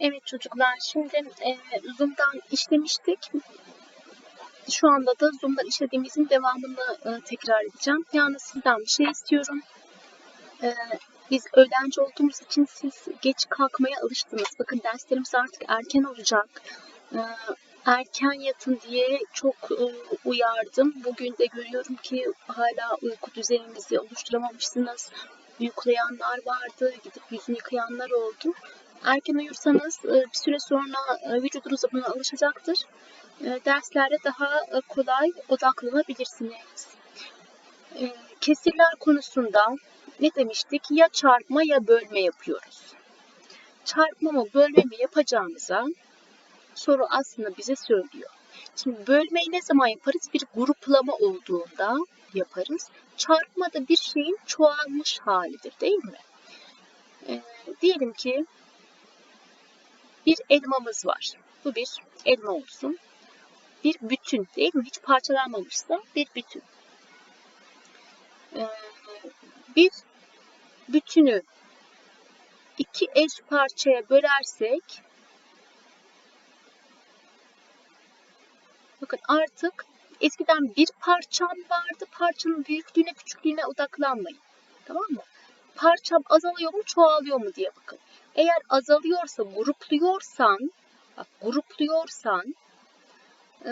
Evet çocuklar şimdi e, Zoom'dan işlemiştik. Şu anda da Zoom'dan işlediğimizin devamını e, tekrar edeceğim. Yalnız sizden bir şey istiyorum. E, biz öğlenci olduğumuz için siz geç kalkmaya alıştınız. Bakın derslerimiz artık erken olacak. E, erken yatın diye çok e, uyardım. Bugün de görüyorum ki hala uyku düzeninizi oluşturamamışsınız. Uyuklayanlar vardı, gidip yüzünü yıkayanlar oldu. Erken uyursanız e, bir süre sonra e, vücudunuz buna alışacaktır. E, derslerde daha kolay odaklanabilirsiniz. Kesirler konusunda ne demiştik? Ya çarpma ya bölme yapıyoruz. Çarpma mı bölme mi yapacağımıza soru aslında bize söylüyor. Şimdi bölmeyi ne zaman yaparız? Bir gruplama olduğunda yaparız. Çarpma da bir şeyin çoğalmış halidir değil mi? E, diyelim ki bir elmamız var. Bu bir elma olsun. Bir bütün değil mi? Hiç parçalanmamışsa bir bütün. Ee, bir bütünü iki eş parçaya bölersek bakın artık eskiden bir parçam vardı. Parçanın büyüklüğüne küçüklüğüne odaklanmayın. Tamam mı? Parçam azalıyor mu çoğalıyor mu diye bakın. Eğer azalıyorsa, grupluyorsan, bak grupluyorsan e,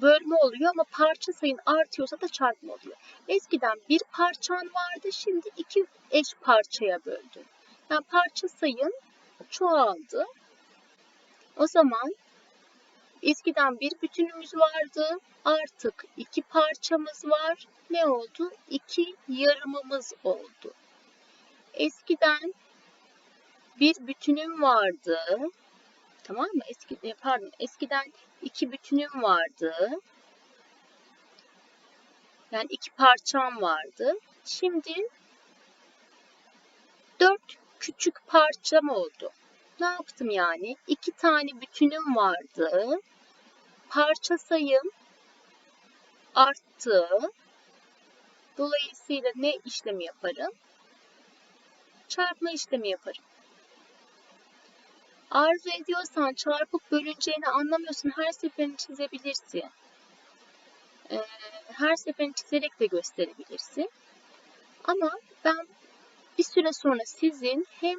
bölme oluyor ama parça sayın artıyorsa da çarpma oluyor. Eskiden bir parçan vardı, şimdi iki eş parçaya böldün. Yani parça sayın çoğaldı. O zaman eskiden bir bütünümüz vardı, artık iki parçamız var. Ne oldu? İki yarımımız oldu. Eskiden bir bütünüm vardı. Tamam mı? Eski, e, pardon, eskiden iki bütünüm vardı. Yani iki parçam vardı. Şimdi dört küçük parçam oldu. Ne yaptım yani? İki tane bütünüm vardı. Parça sayım arttı. Dolayısıyla ne işlemi yaparım? Çarpma işlemi yaparım arzu ediyorsan çarpıp bölüneceğini anlamıyorsun her seferini çizebilirsin. Ee, her seferini çizerek de gösterebilirsin. Ama ben bir süre sonra sizin hem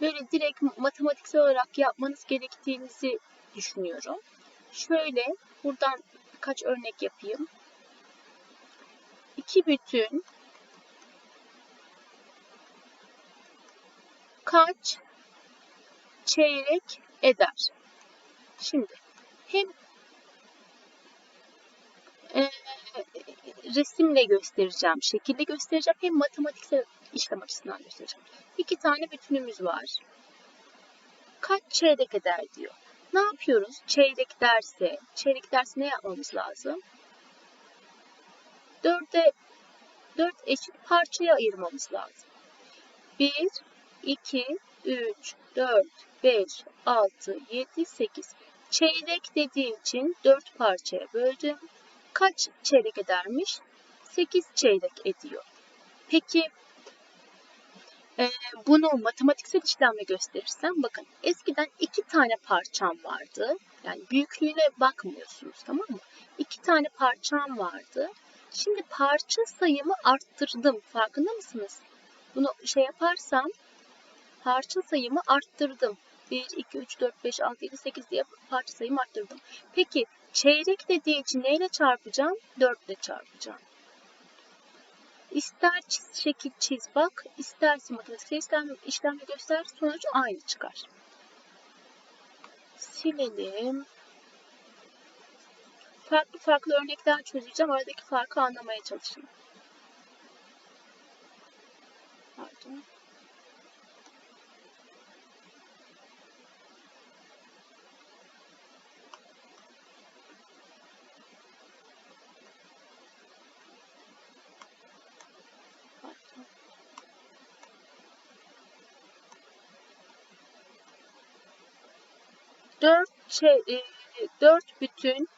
böyle direkt matematiksel olarak yapmanız gerektiğinizi düşünüyorum. Şöyle buradan birkaç örnek yapayım. İki bütün kaç çeyrek eder. Şimdi hem e, resimle göstereceğim, şekilde göstereceğim hem matematiksel işlem açısından göstereceğim. İki tane bütünümüz var. Kaç çeyrek eder diyor. Ne yapıyoruz? Çeyrek derse, çeyrek derse ne yapmamız lazım? Dörde, dört eşit parçaya ayırmamız lazım. Bir, iki, üç, dört, 5, 6, 7, 8. Çeyrek dediği için 4 parçaya böldüm. Kaç çeyrek edermiş? 8 çeyrek ediyor. Peki e, bunu matematiksel işlemle gösterirsem bakın eskiden iki tane parçam vardı. Yani büyüklüğüne bakmıyorsunuz tamam mı? İki tane parçam vardı. Şimdi parça sayımı arttırdım. Farkında mısınız? Bunu şey yaparsam parça sayımı arttırdım. 1, 2, 3, 4, 5, 6, 7, 8 diye parça sayımı arttırdım. Peki çeyrek dediği için neyle çarpacağım? 4 ile çarpacağım. İster çiz, şekil çiz bak, isterse matematiksel işlem, işlemle göster, sonucu aynı çıkar. Silelim. Farklı farklı örnekler çözeceğim. Aradaki farkı anlamaya çalışın. Pardon. Dört şey, e, dört bütün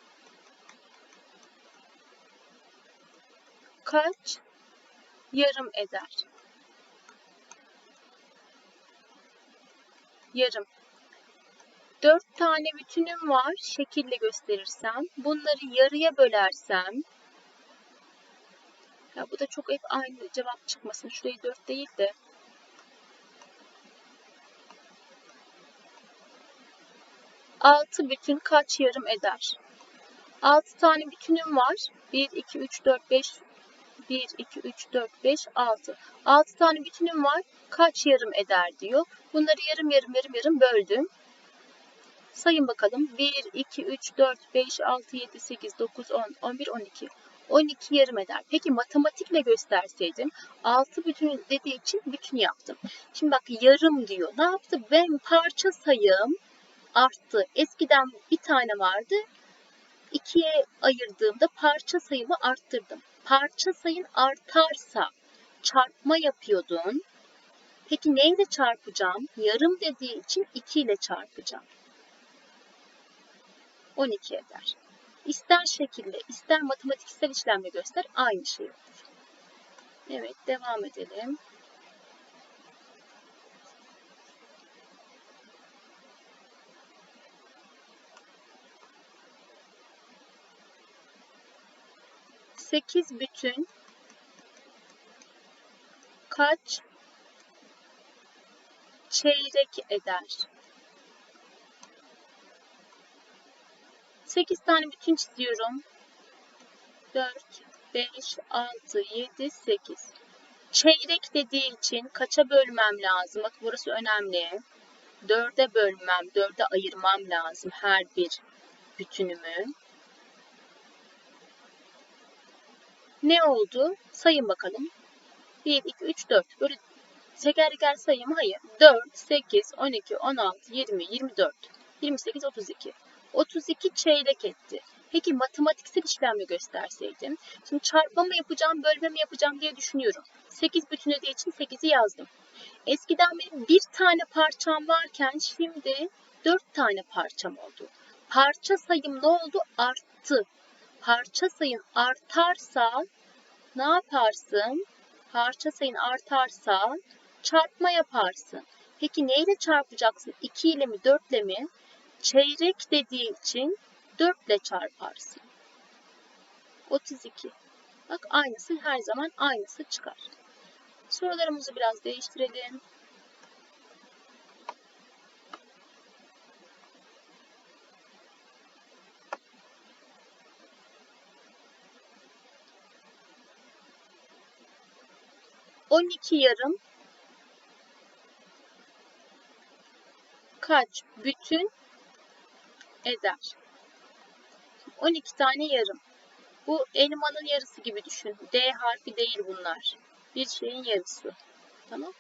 kaç yarım eder? Yarım. Dört tane bütünüm var. Şekille gösterirsem. Bunları yarıya bölersem. Ya bu da çok hep aynı cevap çıkmasın. Şurayı dört değil de. Altı bütün kaç yarım eder? Altı tane bütünüm var. Bir, iki, üç, dört, beş. Bir, iki, üç, dört, beş, altı. Altı tane bütünüm var. Kaç yarım eder diyor. Bunları yarım yarım yarım yarım böldüm. Sayın bakalım. 1, 2, 3, 4, 5, 6, 7, 8, 9, 10, 11, 12. 12 yarım eder. Peki matematikle gösterseydim 6 bütün dediği için bütün yaptım. Şimdi bak yarım diyor. Ne yaptı? Ben parça sayım arttı. Eskiden bir tane vardı. İkiye ayırdığımda parça sayımı arttırdım. Parça sayın artarsa çarpma yapıyordun. Peki neyle çarpacağım? Yarım dediği için 2 ile çarpacağım. 12 eder. İster şekilde, ister matematiksel işlemle göster, aynı şey olur. Evet, devam edelim. Sekiz bütün kaç çeyrek eder? 8 tane bütün çiziyorum. 4, 5, 6, 7, 8. Çeyrek dediği için kaça bölmem lazım? Bak burası önemli. 4'e bölmem, 4'e ayırmam lazım her bir bütünümü. Ne oldu? Sayın bakalım. 1, 2, 3, 4. Böyle teker teker sayayım. Hayır. 4, 8, 12, 16, 20, 24, 28, 32. 32 çeyrek etti. Peki matematiksel işlemle gösterseydim. Şimdi çarpma mı yapacağım, bölme mi yapacağım diye düşünüyorum. 8 bütün ödeği için 8'i yazdım. Eskiden benim bir tane parçam varken şimdi 4 tane parçam oldu. Parça sayım ne oldu? Arttı. Parça sayın artarsa ne yaparsın? Parça sayın artarsa çarpma yaparsın. Peki neyle çarpacaksın? 2 ile mi 4 ile mi? çeyrek dediği için 4 ile çarparsın. 32. Bak aynısı her zaman aynısı çıkar. Sorularımızı biraz değiştirelim. On iki yarım kaç bütün eder. 12 tane yarım. Bu elmanın yarısı gibi düşün. D harfi değil bunlar. Bir şeyin yarısı. Tamam.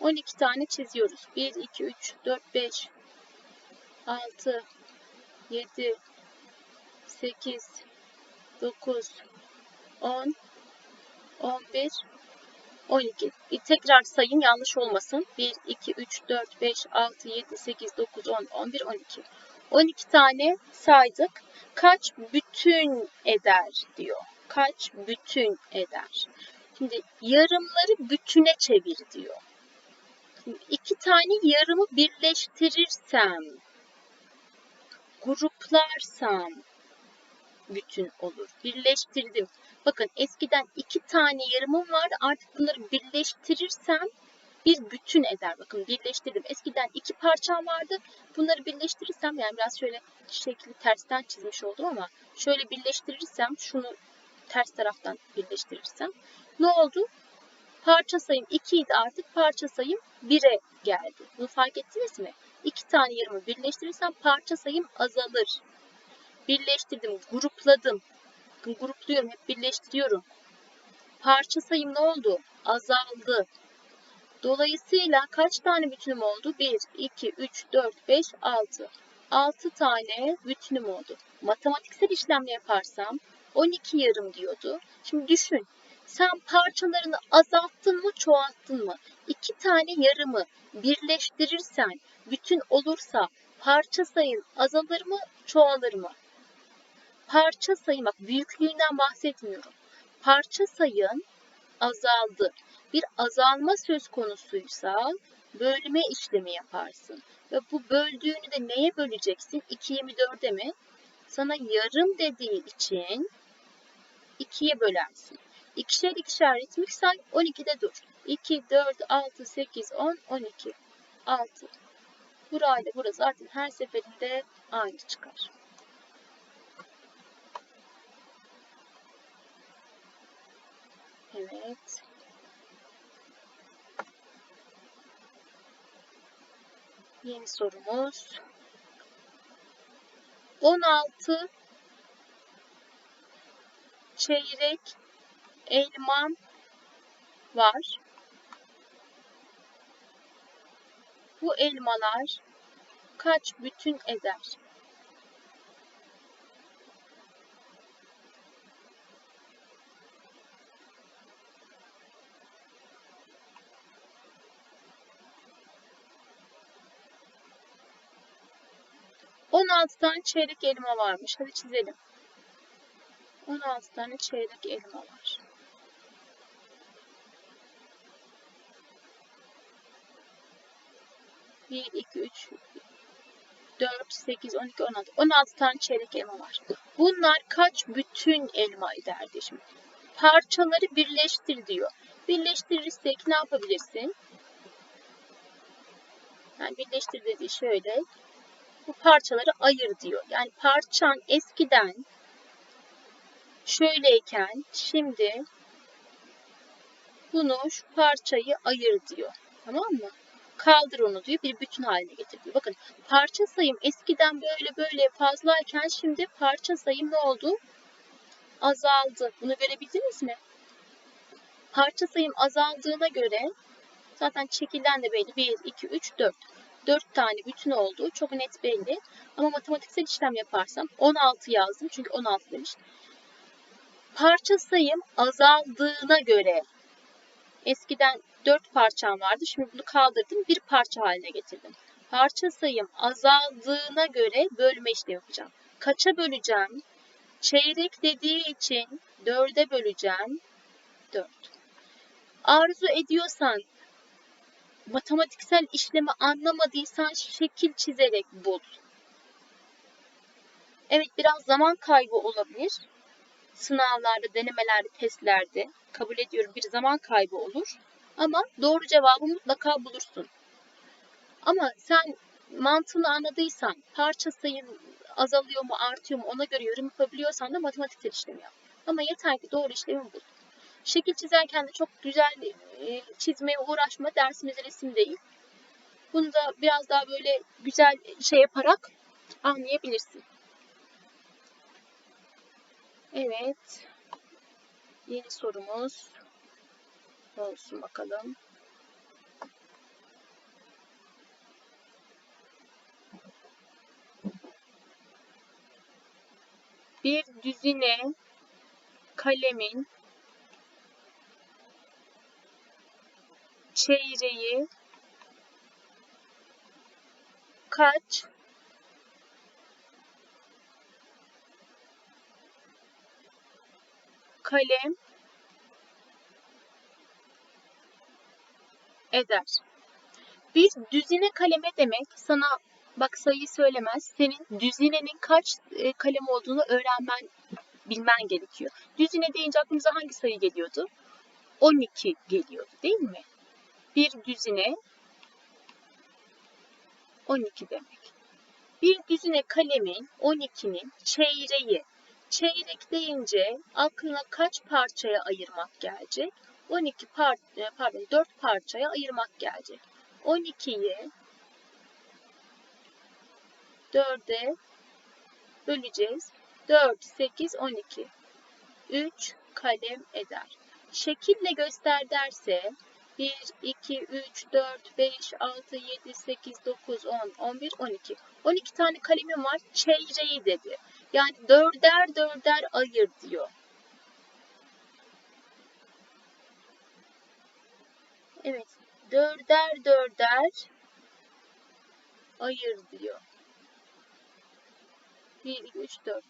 12 tane çiziyoruz. 1, 2, 3, 4, 5, 6, 7, 8, 9, 10, 11, 12. Bir tekrar sayın yanlış olmasın. 1, 2, 3, 4, 5, 6, 7, 8, 9, 10, 11, 12. 12 tane saydık. Kaç bütün eder diyor. Kaç bütün eder. Şimdi yarımları bütüne çevir diyor. Şimdi iki tane yarımı birleştirirsem, gruplarsam bütün olur. Birleştirdim. Bakın eskiden iki tane yarımım vardı. Artık bunları birleştirirsem bir bütün eder. Bakın birleştirdim. Eskiden iki parçam vardı. Bunları birleştirirsem yani biraz şöyle şekli tersten çizmiş oldum ama şöyle birleştirirsem şunu ters taraftan birleştirirsem ne oldu? Parça sayım 2 idi artık parça sayım 1'e geldi. Bunu fark ettiniz mi? İki tane yarımı birleştirirsem parça sayım azalır. Birleştirdim, grupladım. Grupluyorum, hep birleştiriyorum. Parça sayım ne oldu? Azaldı. Dolayısıyla kaç tane bütünüm oldu? 1, 2, 3, 4, 5, 6. 6 tane bütünüm oldu. Matematiksel işlemle yaparsam 12 yarım diyordu. Şimdi düşün. Sen parçalarını azalttın mı, çoğalttın mı? İki tane yarımı birleştirirsen, bütün olursa parça sayın azalır mı, çoğalır mı? Parça sayın, bak büyüklüğünden bahsetmiyorum. Parça sayın azaldı bir azalma söz konusuysa bölme işlemi yaparsın. Ve bu böldüğünü de neye böleceksin? 2'ye mi 4'e mi? Sana yarım dediği için 2'ye bölersin. İkişer ikişer ritmik say 12'de dur. 2, 4, 6, 8, 10, 12. 6. Burayla burası zaten her seferinde aynı çıkar. Evet. Yeni sorumuz. 16 çeyrek elmam var. Bu elmalar kaç bütün eder? On altı tane çeyrek elma varmış. Hadi çizelim. On altı tane çeyrek elma var. 1, 2, 3, 4, 8, 12, 16. 16 tane çeyrek elma var. Bunlar kaç bütün elma ederdi şimdi? Parçaları birleştir diyor. Birleştirirsek ne yapabilirsin? Yani birleştir dediği şöyle. Bu parçaları ayır diyor. Yani parçan eskiden şöyleyken şimdi bunu şu parçayı ayır diyor. Tamam mı? kaldır onu diyor bir bütün haline getir diyor. Bakın parça sayım eskiden böyle böyle fazlayken şimdi parça sayım ne oldu? Azaldı. Bunu görebildiniz mi? Parça sayım azaldığına göre zaten şekilden de belli. 1, 2, 3, 4. 4 tane bütün olduğu çok net belli. Ama matematiksel işlem yaparsam 16 yazdım. Çünkü 16 demiş. Parça sayım azaldığına göre eskiden 4 parçam vardı. Şimdi bunu kaldırdım. Bir parça haline getirdim. Parça sayım azaldığına göre bölme işlemi yapacağım. Kaça böleceğim? Çeyrek dediği için 4'e böleceğim. 4. Arzu ediyorsan matematiksel işlemi anlamadıysan şekil çizerek bul. Evet biraz zaman kaybı olabilir. Sınavlarda, denemelerde, testlerde kabul ediyorum bir zaman kaybı olur. Ama doğru cevabı mutlaka bulursun. Ama sen mantığını anladıysan, parça sayın azalıyor mu, artıyor mu ona göre yorum yapabiliyorsan da matematiksel işlemi yap. Ama yeter ki doğru işlemi bul. Şekil çizerken de çok güzel e, çizmeye uğraşma. Dersimiz resim değil. Bunu da biraz daha böyle güzel şey yaparak anlayabilirsin. Evet. Yeni sorumuz olsun bakalım. Bir düzine kalemin çeyreği kaç kalem eder. Bir düzine kaleme demek sana bak sayıyı söylemez. Senin düzinenin kaç e, kalem olduğunu öğrenmen, bilmen gerekiyor. Düzine deyince aklımıza hangi sayı geliyordu? 12 geliyordu değil mi? Bir düzine 12 demek. Bir düzine kalemin 12'nin çeyreği. Çeyrek deyince aklına kaç parçaya ayırmak gelecek? 12 par e, pardon 4 parçaya ayırmak gelecek. 12'yi 4'e böleceğiz. 4, 8, 12. 3 kalem eder. Şekille göster derse 1, 2, 3, 4, 5, 6, 7, 8, 9, 10, 11, 12. 12 tane kalemim var. Çeyreği dedi. Yani dörder dörder ayır diyor. Evet. Dörder dörder ayır diyor. 1, 2, 3, 4.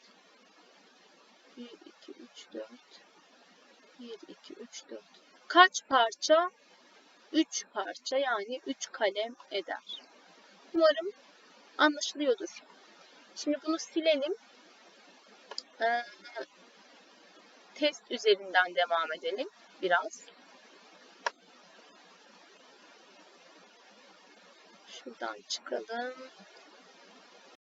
1, 2, 3, 4. 1, 2, 3, 4. Kaç parça? 3 parça yani 3 kalem eder. Umarım anlaşılıyordur. Şimdi bunu silelim. Ee, test üzerinden devam edelim biraz. Şuradan çıkalım.